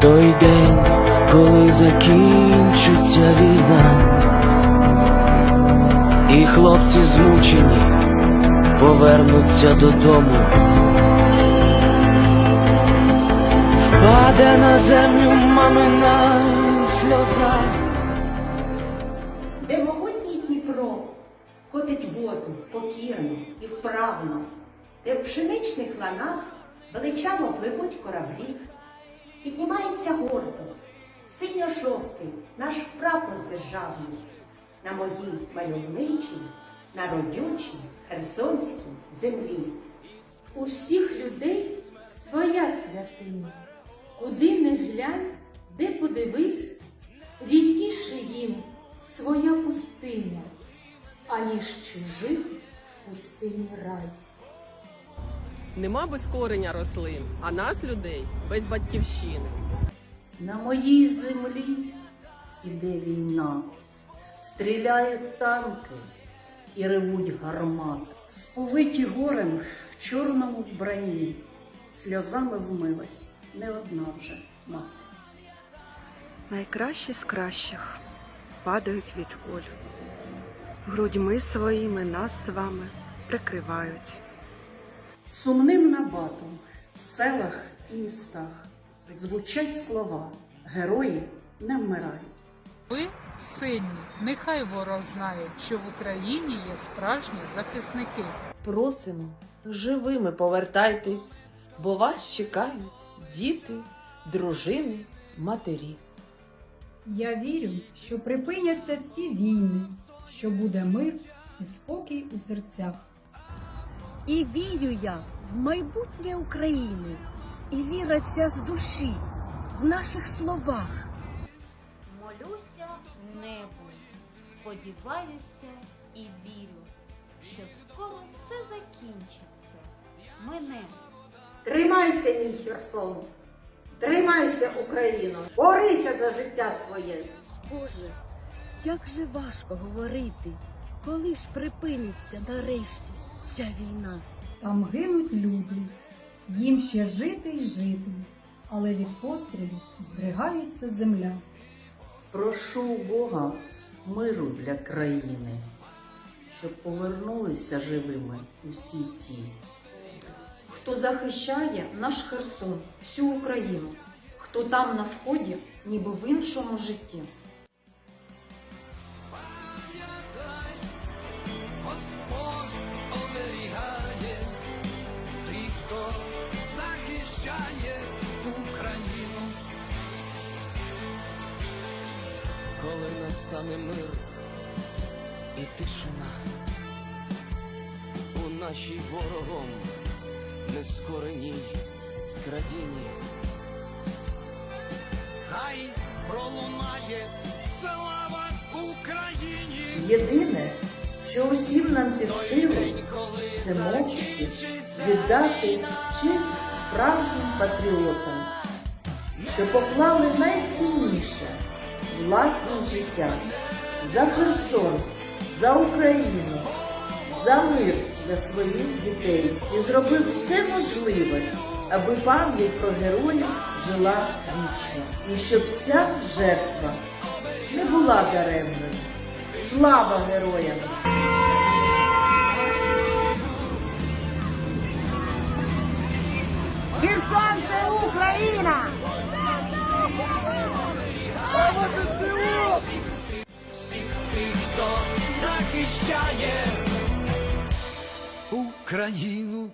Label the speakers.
Speaker 1: той день, коли закінчиться війна, і хлопці змучені повернуться додому. Впаде на землю мамина сльоза.
Speaker 2: де могутній Дніпро котить воду покірно і вправно, де в пшеничних ланах величаво пливуть кораблі, піднімається гордо, синьо-жовтий наш прапор державний, на моїй мальовничій, народючій херсонській землі.
Speaker 3: У всіх людей своя святиня. Куди не глянь, де подивись, рідніше їм своя пустиня, аніж чужих в пустині рай.
Speaker 4: Нема без кореня рослин, а нас, людей, без батьківщини.
Speaker 5: На моїй землі іде війна, стріляють танки і ревуть гармат. Сповиті горем в чорному вбранні, сльозами вмилась не одна вже мати.
Speaker 6: Найкращі з кращих падають від куль. Грудьми своїми нас з вами прикривають.
Speaker 5: Сумним набатом в селах і містах звучать слова Герої не вмирають.
Speaker 7: Ви сильні, нехай ворог знає, що в Україні є справжні захисники.
Speaker 8: Просимо, живими повертайтесь, бо вас чекають діти, дружини, матері.
Speaker 9: Я вірю, що припиняться всі війни, що буде мир і спокій у серцях.
Speaker 10: І вірю я в майбутнє України, і віра ця з душі в наших словах.
Speaker 11: Молюся небу, сподіваюся і вірю, що скоро все закінчиться. Мене.
Speaker 2: Тримайся, мій Херсон, тримайся, Україно, борися за життя своє.
Speaker 10: Боже, як же важко говорити, коли ж припиниться нарешті ця війна.
Speaker 9: Там гинуть люди, їм ще жити й жити, але від пострілів здригається земля.
Speaker 5: Прошу Бога миру для країни, щоб повернулися живими усі ті.
Speaker 3: Хто захищає наш Херсон, всю Україну, хто там на сході, ніби в іншому житті.
Speaker 1: Коли настане мир і тишина у нашій ворогом нескореній країні.
Speaker 12: Хай пролунає слава Україні.
Speaker 5: Єдине, що усім нам під силу, це мовчки віддати честь справжнім патріотам, що поклали найцінніше власне життя за Херсон, за Україну, за мир для своїх дітей і зробив все можливе, аби пам'ять про героїв жила вічно, і щоб ця жертва не була даремною. Слава героям!
Speaker 2: Херсон це Україна!
Speaker 12: Тих, хто захищає Україну.